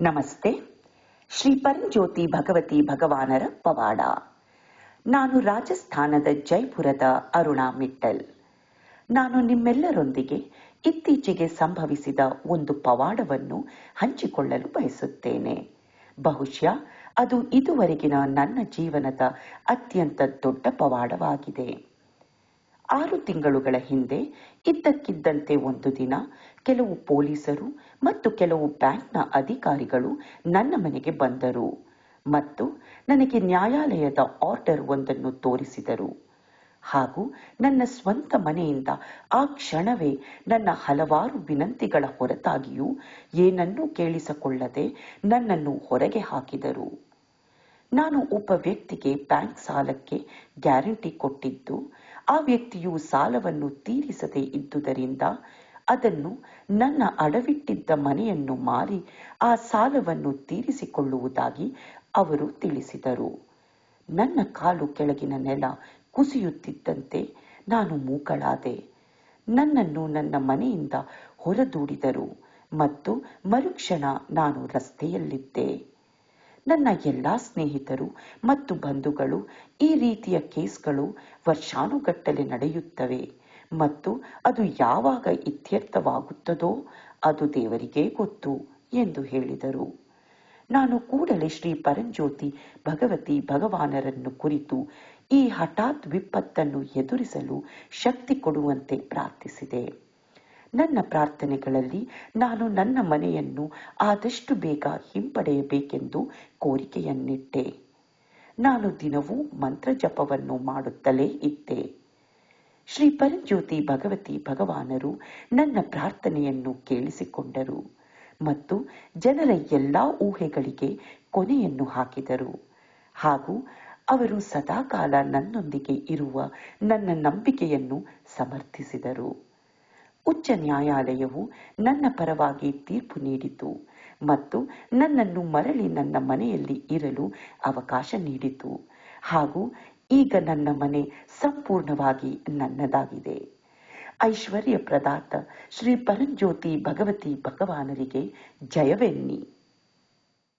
ನಮಸ್ತೆ. ಶ್ರೀ ಪರಂಜ್ಯೋತಿ ಭಗವತಿ ಭಗವಾನರ ಪವಾಡ. ನಾನು ರಾಜಸ್ಥಾನದ ಜೈಪುರದ ಅರುಣಾ ಮಿಟ್ಟಲ್. ನಾನು ನಿಮ್ಮೆಲ್ಲರೊಂದಿಗೆ ಇತ್ತೀಚೆಗೆ ಸಂಭವಿಸಿದ ಒಂದು ಪವಾಡವನ್ನು ಹಂಚಿಕೊಳ್ಳಲು ಬಯಸುತ್ತೇನೆ. ಬಹುಶಃ ಅದು ಇದುವರೆಗಿನ ನನ್ನ ಜೀವನದ ಅತ್ಯಂತ ದೊಡ್ಡ ಪವಾಡವಾಗಿದೆ. ಆರು ತಿಂಗಳುಗಳ ಹಿಂದೆ, ಇದ್ದಕ್ಕಿದ್ದಂತೆ ಒಂದು ದಿನ, ಕೆಲವು ಪೊಲೀಸರು ಮತ್ತು ಕೆಲವು ಬ್ಯಾಂಕ್ನ ಅಧಿಕಾರಿಗಳು ನನ್ನ ಮನೆಗೆ ಬಂದರು ಮತ್ತು ನನಗೆ ನ್ಯಾಯಾಲಯದ ಆರ್ಡರ್ ಒಂದನ್ನು ತೋರಿಸಿದರು. ಹಾಗೂ ನನ್ನ ಸ್ವಂತ ಮನೆಯಿಂದ ಆ ಕ್ಷಣವೇ ನನ್ನ ಹಲವಾರು ವಿನಂತಿಗಳ ಹೊರತಾಗಿಯೂ ಏನನ್ನೂ ಕೇಳಿಸಿಕೊಳ್ಳದೆ ನನ್ನನ್ನು ಹೊರಗೆ ಹಾಕಿದರು. ನಾನು ಒಬ್ಬ ವ್ಯಕ್ತಿಗೆ ಬ್ಯಾಂಕ್ ಸಾಲಕ್ಕೆ ಗ್ಯಾರಂಟಿ ಕೊಟ್ಟಿದ್ದು ಆ ವ್ಯಕ್ತಿಯು ಸಾಲವನ್ನು ತೀರಿಸದೆ ಇದ್ದುದರಿಂದ ಅದನ್ನು ನನ್ನ ಅಡವಿಟ್ಟಿದ್ದ ಮನೆಯನ್ನು ಮಾರಿ ಆ ಸಾಲವನ್ನು ತೀರಿಸಿಕೊಳ್ಳುವುದಾಗಿ ಅವರು ತಿಳಿಸಿದರು. ನನ್ನ ಕಾಲು ಕೆಳಗಿನ ನೆಲ ಕುಸಿಯುತ್ತಿದ್ದಂತೆ ನಾನು ಮೂಕಳಾದೆ. ನನ್ನನ್ನು ನನ್ನ ಮನೆಯಿಂದ ಹೊರದೂಡಿದರು ಮತ್ತು ಮರುಕ್ಷಣ ನಾನು ರಸ್ತೆಯಲ್ಲಿದ್ದೆ. ನನ್ನ ಎಲ್ಲ ಸ್ನೇಹಿತರು ಮತ್ತು ಬಂಧುಗಳು ಈ ರೀತಿಯ ಕೇಸ್ಗಳು ವರ್ಷಾನುಗಟ್ಟಲೆ ನಡೆಯುತ್ತವೆ ಮತ್ತು ಅದು ಯಾವಾಗ ಇತ್ಯರ್ಥವಾಗುತ್ತದೋ ಅದು ದೇವರಿಗೇ ಗೊತ್ತು ಎಂದು ಹೇಳಿದರು. ನಾನು ಕೂಡಲೇ ಶ್ರೀ ಪರಂಜ್ಯೋತಿ ಭಗವತಿ ಭಗವಾನರನ್ನು ಕುರಿತು ಈ ಹಠಾತ್ ವಿಪತ್ತನ್ನು ಎದುರಿಸಲು ಶಕ್ತಿ ಕೊಡುವಂತೆ ಪ್ರಾರ್ಥಿಸಿದೆ. ನನ್ನ ಪ್ರಾರ್ಥನೆಗಳಲ್ಲಿ ನಾನು ನನ್ನ ಮನೆಯನ್ನು ಆದಷ್ಟು ಬೇಗ ಹಿಂಪಡೆಯಬೇಕೆಂದು ಕೋರಿಕೆಯನ್ನಿಟ್ಟೆ. ನಾನು ದಿನವೂ ಮಂತ್ರ ಜಪವನ್ನು ಮಾಡುತ್ತಲೇ ಇದ್ದೆ. ಶ್ರೀ ಪರಂಜ್ಯೋತಿ ಭಗವತಿ ಭಗವಾನರು ನನ್ನ ಪ್ರಾರ್ಥನೆಯನ್ನು ಕೇಳಿಸಿಕೊಂಡರು ಮತ್ತು ಜನರ ಎಲ್ಲಾ ಊಹೆಗಳಿಗೆ ಕೊನೆಯನ್ನು ಹಾಕಿದರು. ಹಾಗೂ ಅವರು ಸದಾಕಾಲ ನನ್ನೊಂದಿಗೆ ಇರುವ ನನ್ನ ನಂಬಿಕೆಯನ್ನು ಸಮರ್ಥಿಸಿದರು. ಉಚ್ಚ ನ್ಯಾಯಾಲಯವು ನನ್ನ ಪರವಾಗಿ ತೀರ್ಪು ನೀಡಿತು ಮತ್ತು ನನ್ನನ್ನು ಮರಳಿ ನನ್ನ ಮನೆಯಲ್ಲಿ ಇರಲು ಅವಕಾಶ ನೀಡಿತು. ಹಾಗೂ ಈಗ ನನ್ನ ಮನೆ ಸಂಪೂರ್ಣವಾಗಿ ನನ್ನದಾಗಿದೆ. ಐಶ್ವರ್ಯ ಪ್ರದಾತ ಶ್ರೀ ಪರಂಜ್ಯೋತಿ ಭಗವತಿ ಭಗವಾನರಿಗೆ ಜಯವೆನ್ನಿ.